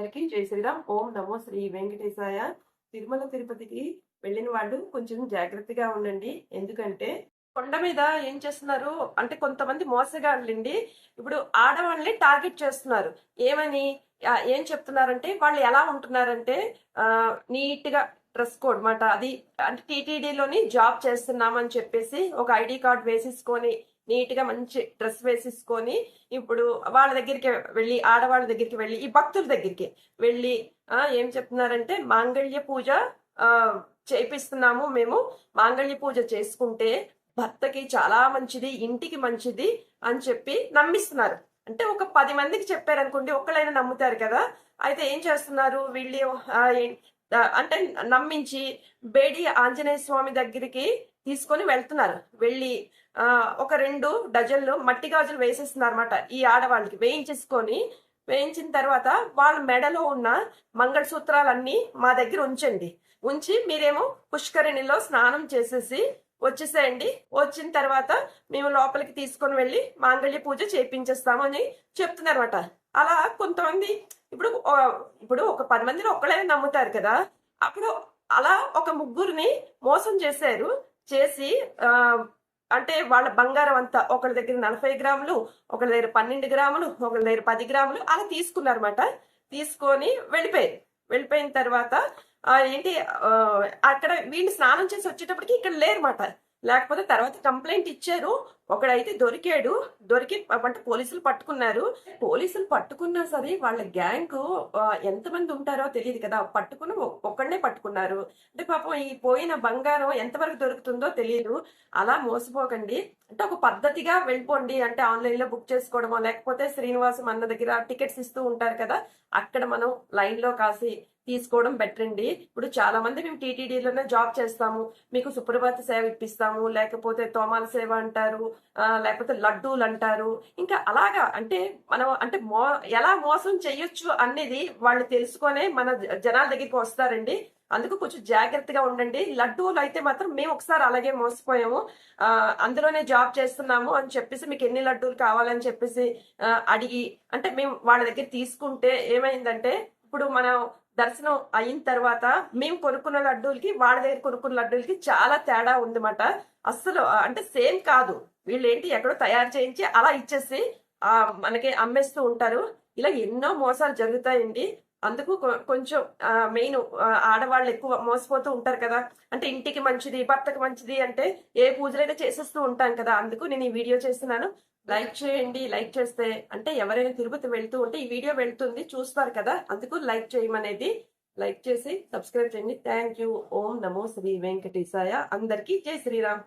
అందరికీ జై శ్రీరామ్. ఓం నమో శ్రీ వెంకటేశాయ. తిరుమల తిరుపతికి వెళ్ళిన వాళ్ళు కొంచెం జాగ్రత్తగా ఉండండి. ఎందుకంటే కొండ మీద ఏం చేస్తున్నారు? అంటే కొంతమంది మోసగాళ్ళండి. ఇప్పుడు ఆడవాళ్ళని టార్గెట్ చేస్తున్నారు. ఏమని? ఏం చెప్తున్నారంటే వాళ్ళు ఎలా ఉంటున్నారంటే నీట్గా నీట్గా డ్రెస్ కోడ్ మాట అది అంటే టీటీడీలోని జాబ్ చేస్తున్నామని చెప్పేసి ఒక ఐడి కార్డ్ వేసేసుకొని నీట్గా మంచి డ్రెస్ వేసేసుకొని ఇప్పుడు వాళ్ళ దగ్గరికి వెళ్ళి ఆడవాళ్ళ దగ్గరికి వెళ్ళి ఈ భక్తుల దగ్గరికి వెళ్ళి ఆ, ఏం చెప్తున్నారంటే మాంగళ్య పూజ ఆ, చేపిస్తున్నాము మేము. మాంగళ్య పూజ చేసుకుంటే భర్తకి చాలా మంచిది ఇంటికి మంచిది అని చెప్పి నమ్మిస్తున్నారు. అంటే ఒక పది మందికి చెప్పారనుకోండి ఒక్కళ్ళైనా నమ్ముతారు కదా. అయితే ఏం చేస్తున్నారు? వీళ్ళు అంటే నమ్మించి బేడి ఆంజనేయ స్వామి దగ్గరికి తీసుకొని వెళ్తున్నారు. వెళ్ళి ఒక రెండు డజన్లు మట్టి గాజులు వేసేస్తున్నారు అనమాట ఈ ఆడవాళ్ళకి. వేయించేసుకొని వేయించిన తర్వాత వాళ్ళ మెడలో ఉన్న మంగళసూత్రాలన్నీ మా దగ్గర ఉంచండి. ఉంచి మీరేమో పుష్కరిణిలో స్నానం చేసేసి వచ్చేసేయండి. వచ్చిన తర్వాత మేము లోపలికి తీసుకొని వెళ్ళి మాంగళ్య పూజ చేపించేస్తాము అని చెప్తున్నారన్నమాట. అలా కొంతమంది ఇప్పుడు ఇప్పుడు ఒక పది మందిని ఒక్కళ్ళైనా నమ్ముతారు కదా. అప్పుడు అలా ఒక ముగ్గురిని మోసం చేశారు. చేసి అంటే వాళ్ళ బంగారం అంతా ఒకరి దగ్గర నలభై గ్రాములు ఒకళ్ళ దగ్గర పన్నెండు గ్రాములు ఒకళ్ళ దగ్గర పది గ్రాములు అలా తీసుకున్నారన్నమాట. తీసుకొని వెళ్ళిపోయారు. వెళ్ళిపోయిన తర్వాత ఏంటి అక్కడ వీళ్ళు స్నానం చేసి వచ్చేటప్పటికి ఇక్కడ లేరన్నమాట. లేకపోతే తర్వాత కంప్లైంట్ ఇచ్చారు. ఒకడైతే దొరికాడు దొరికి అంటే పోలీసులు పట్టుకున్నారు. పోలీసులు పట్టుకున్నా సరే వాళ్ళ గ్యాంగ్ ఎంతమంది ఉంటారో తెలియదు కదా. పట్టుకుని ఒ- ఒక్కడనే పట్టుకున్నారు. అంటే పాపం ఈ పోయిన బంగారం ఎంతవరకు దొరుకుతుందో తెలియదు అలా మోసపోకండి. అంటే ఒక పద్ధతిగా వెళ్ళిపోండి. అంటే ఆన్లైన్లో బుక్ చేసుకోవడమో లేకపోతే శ్రీనివాసం అన్న దగ్గర టికెట్స్ ఇస్తూ ఉంటారు కదా. అక్కడ మనం లైన్లో కాసి తీసుకోవడం బెటర్ అండి. ఇప్పుడు చాలా మంది మేము టీటీడీలోనే జాబ్ చేస్తాము. మీకు సుప్రభాత సేవ ఇప్పిస్తాము. లేకపోతే తోమాల సేవ అంటారు. లేకపోతే లడ్డూలు అంటారు. ఇంకా అలాగా అంటే మనం అంటే మో ఎలా మోసం చేయొచ్చు అనేది వాళ్ళు తెలుసుకొనే మన జనాల దగ్గరికి వస్తారండి. అందుకు కొంచెం జాగ్రత్తగా ఉండండి. లడ్డూలు అయితే మాత్రం మేము ఒకసారి అలాగే మోసపోయాము. ఆ, అందులోనే జాబ్ చేస్తున్నాము అని చెప్పేసి మీకు ఎన్ని లడ్డూలు కావాలని చెప్పేసి అడిగి అంటే మేము వాళ్ళ దగ్గర తీసుకుంటే ఏమైందంటే ఇప్పుడు మనం దర్శనం అయిన తర్వాత మేము కొనుక్కున్న లడ్డూలకి వాళ్ళ దగ్గర కొనుక్కున్న లడ్డూలకి చాలా తేడా ఉందన్నమాట. అస్సలు అంటే సేమ్ కాదు. వీళ్ళు ఏంటి ఎక్కడో తయారు చేయించి అలా ఇచ్చేసి ఆ మనకి అమ్మేస్తూ ఉంటారు. ఇలా ఎన్నో మోసాలు జరుగుతాయండి. అందుకు కొ- కొంచెం మెయిన్ ఆడవాళ్ళు ఎక్కువ మోసపోతూ ఉంటారు కదా. అంటే ఇంటికి మంచిది భర్తకు మంచిది అంటే ఏ పూజలైనా చేసేస్తూ ఉంటాం కదా. అందుకు నేను ఈ వీడియో చేస్తున్నాను. లైక్ చేయండి లైక్ చేస్తే అంటే ఎవరైనా తిరుపతి వెళ్తూ ఉంటే ఈ వీడియో వెళ్తుంది చూస్తారు కదా. అందుకు లైక్ చేయమనేది లైక్ చేసి సబ్స్క్రైబ్ చేయండి. Thank you. ఓం నమో శ్రీ వెంకటేశాయ. అందరికీ జై శ్రీరామ్.